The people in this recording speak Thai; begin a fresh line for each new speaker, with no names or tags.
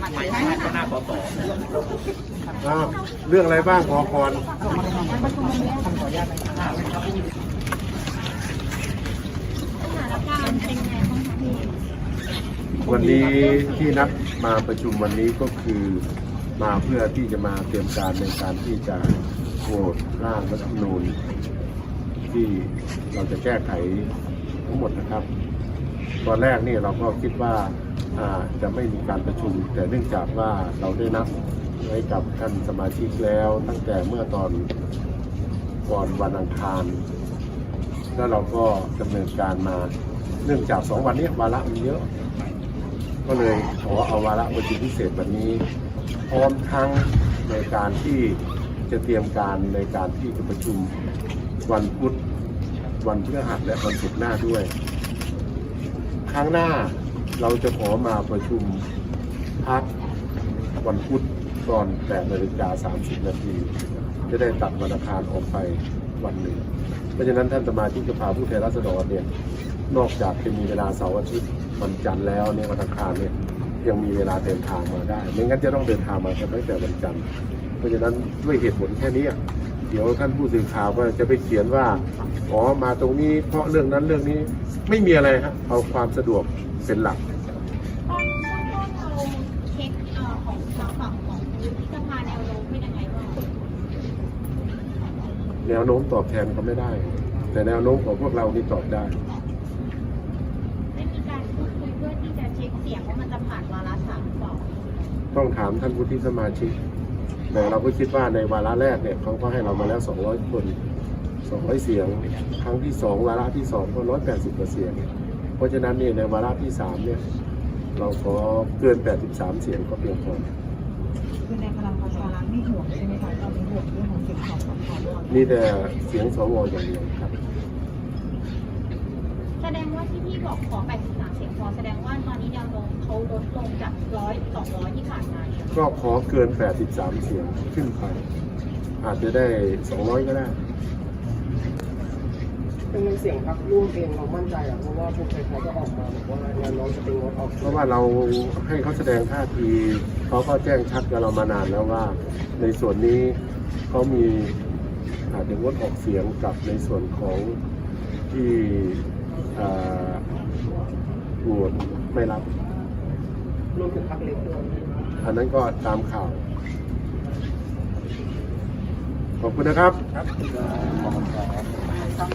หน้าสอสอ
อ้าวเรื่องอะไรบ้างพอก่อนวันนี้ที่นัดมาประชุมวันนี้ก็คือมาเพื่อที่จะมาเตรียมการในการที่จะโหวตร่างรัฐธรรมนูญที่เราจะแก้ไขทั้งหมดนะครับ ตอนแรกนี่เราก็คิดว่า จะไม่มีการประชุม แต่เนื่องจากว่าเราได้นัดไว้กับท่านสมาชิกแล้ว ตั้งแต่เมื่อตอนก่อนวันอังคาร แล้วเราก็ดำเนินการมา เนื่องจากสองวันนี้วาระมันเยอะ ก็เลยขอเอาวาระประชุมพิเศษวันนี้ พร้อมทั้งในการที่จะเตรียมการในการที่จะประชุมวันพุธวันพฤหัสและวันศุกร์หน้าด้วย ครั้งหน้า เราจะขอมาประชุมพักวันพุธตอน8นาฬิกา30 นาที จะได้ตัดวันอังคารออกไปวันหนึ่ง เพราะฉะนั้นท่านสมาชิกสภาผู้แทนราษฎรเนี่ย นอกจากจะมีเวลาเสาร์อาทิตย์วันจันทร์แล้วเนี่ยวันอังคารเนี่ยยังมีเวลาเดินทางมาได้ ไม่งั้นจะต้องเดินทางมาตั้งแต่วันจันทร์ เพราะฉะนั้นด้วยเหตุผลแค่นี้เดี๋ยวท่านผู้สื่อข่าวก็จะไปเขียนว่า อ๋อ มาตรงนี้เพราะเรื่องนั้นเรื่องนี้ ไม่มีอะไรครับเอาความสะดวกเป็นหลัก แนวโน้มตอบแทนเขาไม่ได้ แต่แนวโน้มของพวกเรานี่ตอบได้
ได้มีการพูดคุยเพื่อที่จะเช็คเสียงว่ามันจะผ่านวาระสามหรือเปล่า
ต้องถามท่านผู้ที่สมาชิก แต่เราก็คิดว่าในวาระแรกเนี่ยเขาก็ให้เรามาแล้ว 200 คน 200 เสียง ครั้งที่ 2 วาระที่2ก็180กว่าเสียง เพราะฉะนั้นเนี่ยในวาระที่ 3 เนี่ย เราขอเกิน 83 เสียงก็เพียงพอ
คือในพลังประชารัฐไม่ห่วงใช่ไหมคะเราเป็นห่วงเรื่องของเสียงของสสว
มีแต่เสียงสวอย่างเดียวครับ
แสดงว่าที่พี่บอกขอ83เสียงพอแสดงว่าตอนนี้แนวโน้มเขาลดลงจากร้อยสองร้อยที่ผ่านมาเนี่ย
ก็ขอเกิน 83 เสียงขึ้นไป อาจจะได้ 200 ก็ได้
เป็นในเสียงพักร่วมเองเรามั่นใจอะเพราะว่าพวกใครๆก็ออกมาบอกว่าแนวโน้มจะเป็นงดออก
เพ
เสียง
ราะว่าเราให้เขาแสดงท่าทีเขาก็แจ้งชัดกับเรามานานแล้วว่า ในส่วนนี้เขามี อาจจะงดออกเสียงกับในส่วนของที่อ่าโหวตไม่รับ
รวมถึงพักเล็กด้วย
อันนั้นก็ตามข่าว ขอบคุณนะครับ
ครับ